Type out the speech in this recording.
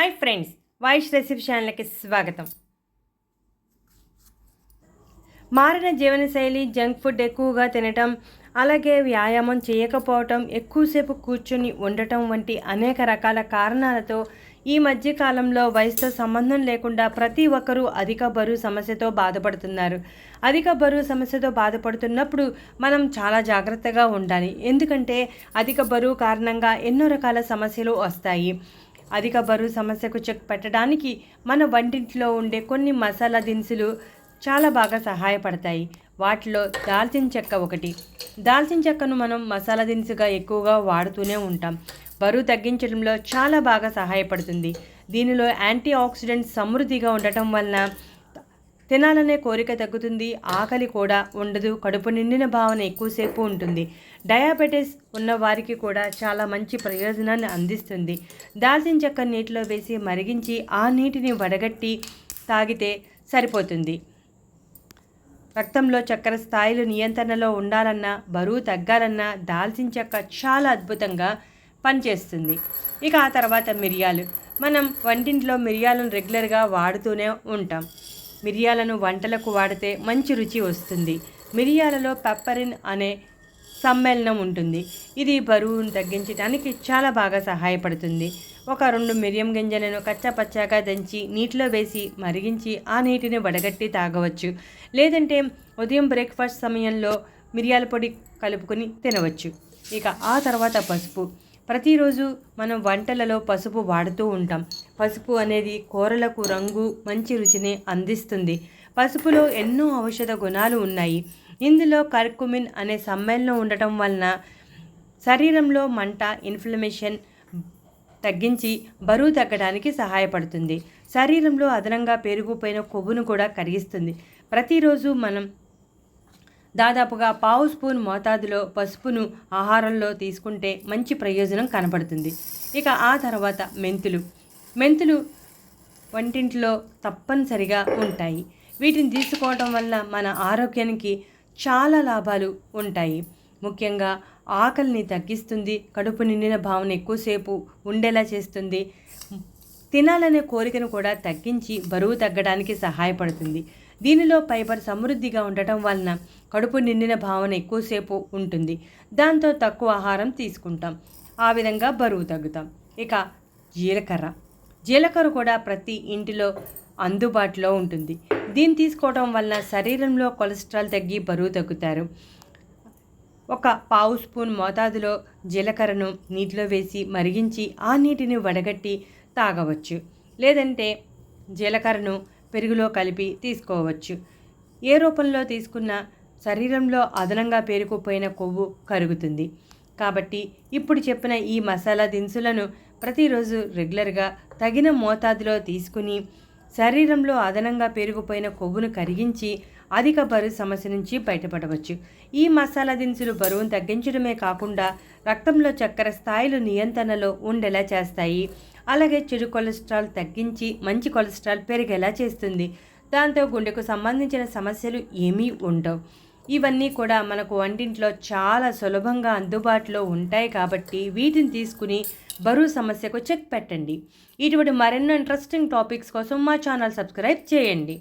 Hi friends voice recipe ఛానల్కి స్వాగతం. మారిన జీవనశైలి జంక్ ఫుడ్ ఎక్కువగా తినటం అలాగే వ్యాయామం చేయకపోవటం ఎక్కువసేపు కూర్చొని ఉండటం వంటి అనేక రకాల కారణాలతో ఈ మధ్య కాలంలో వయసుతో సంబంధం లేకుండా ప్రతి ఒక్కరూ అధిక బరువు సమస్యతో బాధపడుతున్నారు. అధిక బరువు సమస్యతో బాధపడుతున్నప్పుడు మనం చాలా జాగ్రత్తగా ఉండాలి. ఎందుకంటే అధిక బరువు కారణంగా ఎన్నో రకాల సమస్యలు వస్తాయి. అధిక బరువు సమస్యకు చెక్ పెట్టడానికి మన వంటింట్లో ఉండే కొన్ని మసాలా దినుసులు చాలా బాగా సహాయపడతాయి. వాటిలో దాల్చిన చెక్క ఒకటి. దాల్చిన చెక్కను మనం మసాలా దినుసుగా ఎక్కువగా వాడుతూనే ఉంటాం. బరువు తగ్గించడంలో చాలా బాగా సహాయపడుతుంది. దీనిలో యాంటీ ఆక్సిడెంట్స్ సమృద్ధిగా ఉండటం వలన తినాలనే కోరిక తగ్గుతుంది ఆకలి కూడా ఉండదు కడుపు నిండిన భావన ఎక్కువసేపు ఉంటుంది. డయాబెటీస్ ఉన్న వారికి కూడా చాలా మంచి ప్రయోజనాన్ని అందిస్తుంది. దాల్చిన చెక్క నీటిలో వేసి మరిగించి ఆ నీటిని వడగట్టి తాగితే సరిపోతుంది. రక్తంలో చక్కెర స్థాయిలు నియంత్రణలో ఉండాలన్నా బరువు తగ్గాలన్నా దాల్చిన చెక్క చాలా అద్భుతంగా పనిచేస్తుంది. ఇక ఆ తర్వాత మిరియాలు. మనం వంటింట్లో మిరియాలను రెగ్యులర్గా వాడుతూనే ఉంటాం. మిరియాలను వంటలకు వాడితే మంచి రుచి వస్తుంది. మిరియాలలో పెప్పరిన్ అనే సమ్మేళనం ఉంటుంది. ఇది బరువును తగ్గించడానికి చాలా బాగా సహాయపడుతుంది. ఒక రెండు మిరియం గింజలను కచ్చాపచ్చాగా దంచి నీటిలో వేసి మరిగించి ఆ నీటిని వడగట్టి తాగవచ్చు. లేదంటే ఉదయం బ్రేక్ఫాస్ట్ సమయంలో మిరియాల పొడి కలుపుకొని తినవచ్చు. ఇక ఆ తర్వాత పసుపు. ప్రతిరోజు మనం వంటలలో పసుపు వాడుతూ ఉంటాం. పసుపు అనేది కూరలకు రంగు మంచి రుచిని అందిస్తుంది. పసుపులో ఎన్నో ఔషధ గుణాలు ఉన్నాయి. ఇందులో కర్కుమిన్ అనే సమ్మేళనం ఉండటం వలన శరీరంలో మంట ఇన్ఫ్లమేషన్ తగ్గించి బరువు తగ్గడానికి సహాయపడుతుంది. శరీరంలో అదనంగా పెరిగిపోయిన కొవ్వును కూడా కరిగిస్తుంది. ప్రతిరోజు మనం దాదాపుగా పావు స్పూన్ మోతాదులో పసుపును ఆహారంలో తీసుకుంటే మంచి ప్రయోజనం కనపడుతుంది. ఇక ఆ తర్వాత మెంతులు. మెంతులు వంటింట్లో తప్పనిసరిగా ఉంటాయి. వీటిని తీసుకోవడం వల్ల మన ఆరోగ్యానికి చాలా లాభాలు ఉంటాయి. ముఖ్యంగా ఆకలిని తగ్గిస్తుంది కడుపు నిండిన భావన ఎక్కువసేపు ఉండేలా చేస్తుంది. తినాలనే కోరికను కూడా తగ్గించి బరువు తగ్గడానికి సహాయపడుతుంది. దీనిలో ఫైబర్ సమృద్ధిగా ఉండటం వలన కడుపు నిండిన భావన ఎక్కువసేపు ఉంటుంది. దాంతో తక్కువ ఆహారం తీసుకుంటాం. ఆ విధంగా బరువు తగ్గుతాం. ఇక జీలకర్ర. జీలకర్ర కూడా ప్రతి ఇంటిలో అందుబాటులో ఉంటుంది. దీన్ని తీసుకోవడం వలన శరీరంలో కొలెస్ట్రాల్ తగ్గి బరువు తగ్గుతారు. ఒక పావు స్పూన్ మోతాదులో జీలకర్రను నీటిలో వేసి మరిగించి ఆ నీటిని వడగట్టి తాగవచ్చు. లేదంటే జీలకర్రను పెరుగులో కలిపి తీసుకోవచ్చు. ఏ రూపంలో తీసుకున్నా శరీరంలో అదనంగా పేరుకుపోయిన కొవ్వు కరుగుతుంది. కాబట్టి ఇప్పుడు చెప్పిన ఈ మసాలా దినుసులను ప్రతిరోజు రెగ్యులర్గా తగిన మోతాదులో తీసుకుని శరీరంలో అదనంగా పెరిగిపోయిన కొవ్వును కరిగించి అధిక బరువు సమస్య నుంచి బయటపడవచ్చు. ఈ మసాలా దినుసులు బరువును తగ్గించడమే కాకుండా రక్తంలో చక్కెర స్థాయిలు నియంత్రణలో ఉండేలా చేస్తాయి. అలాగే చెడు కొలెస్ట్రాల్ తగ్గించి మంచి కొలెస్ట్రాల్ పెరిగేలా చేస్తుంది. దాంతో గుండెకు సంబంధించిన సమస్యలు ఏమీ ఉండవు. ఇవన్నీ కూడా మనకు వంటింట్లో చాలా సులభంగా అందుబాటులో ఉంటాయి కాబట్టి వీటిని తీసుకుని బరువు సమస్యకు చెక్ పెట్టండి. ఇటువంటి మరెన్నో ఇంట్రెస్టింగ్ టాపిక్స్ కోసం మా ఛానల్ సబ్స్క్రైబ్ చేయండి.